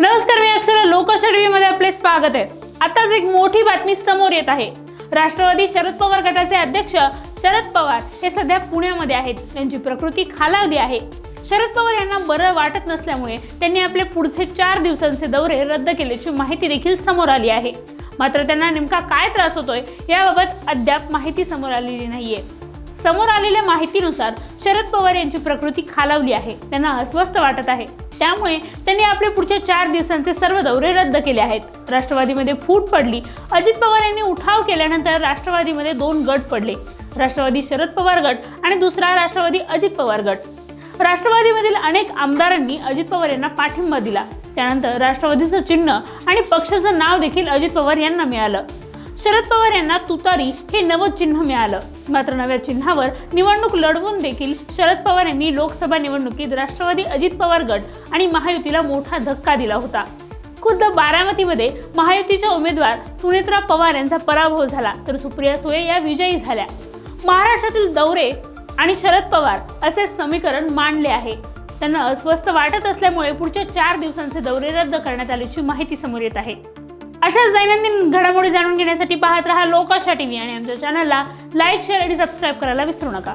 नमस्कार मी अक्षरा. लोकशा मध्ये आपले स्वागत आहे. आताच एक मोठी बातमी समोर येत आहे. राष्ट्रवादी शरद पवार गटाचे अध्यक्ष शरद पवार हे सध्या पुण्यामध्ये आहेत. त्यांची प्रकृती खालावली आहे. शरद पवार यांना बरं वाटत नसल्यामुळे त्यांनी आपले पुढचे चार दिवसांचे दौरे रद्द केल्याची माहिती देखील समोर आली आहे. मात्र त्यांना नेमका काय त्रास होतोय याबाबत अद्याप माहिती समोर आलेली नाहीये. समोर आलेल्या माहितीनुसार शरद पवार यांची प्रकृती खालावली आहे. त्यांना अस्वस्थ वाटत आहे. त्यामुळे त्यांनी आपले पुढच्या चार दिवसांचे सर्व दौरे रद्द केले आहेत. राष्ट्रवादीमध्ये फूट पडली. अजित पवार यांनी उठाव केल्यानंतर राष्ट्रवादीमध्ये दोन गट पडले. राष्ट्रवादी शरद पवार गट आणि दुसरा राष्ट्रवादी अजित पवार गट. राष्ट्रवादीमधील अनेक आमदारांनी अजित पवार यांना पाठिंबा दिला. त्यानंतर राष्ट्रवादीचं चिन्ह आणि पक्षाचं नाव देखील अजित पवार यांना मिळालं. शरद पवार यांना तुतारी हे नवं चिन्ह मिळालं. मात्र नव्या चिन्हावर निवडणूक लढवून देखील शरद पवार यांनी लोकसभा निवडणुकीत राष्ट्रवादी अजित पवार गट आणि महायुतीला मोठा धक्का दिला होता. खुद्द बारामतीमध्ये महायुतीच्या उमेदवार सुनेत्रा पवार यांचा पराभव झाला तर सुप्रिया सुळे या विजयी झाल्या. महाराष्ट्रातील दौरे आणि शरद पवार असे समीकरण मांडले आहे. त्यांना अस्वस्थ वाटत असल्यामुळे पुढच्या चार दिवसांचे दौरे रद्द करण्यात आल्याची माहिती समोर येत आहे. अशाच दैनंदिन घडामोडी जाणून घेण्यासाठी पाहत रहा लोकाशा टीव्ही आणि आमच्या चॅनलला लाईक शेअर आणि सबस्क्राईब करायला विसरू नका.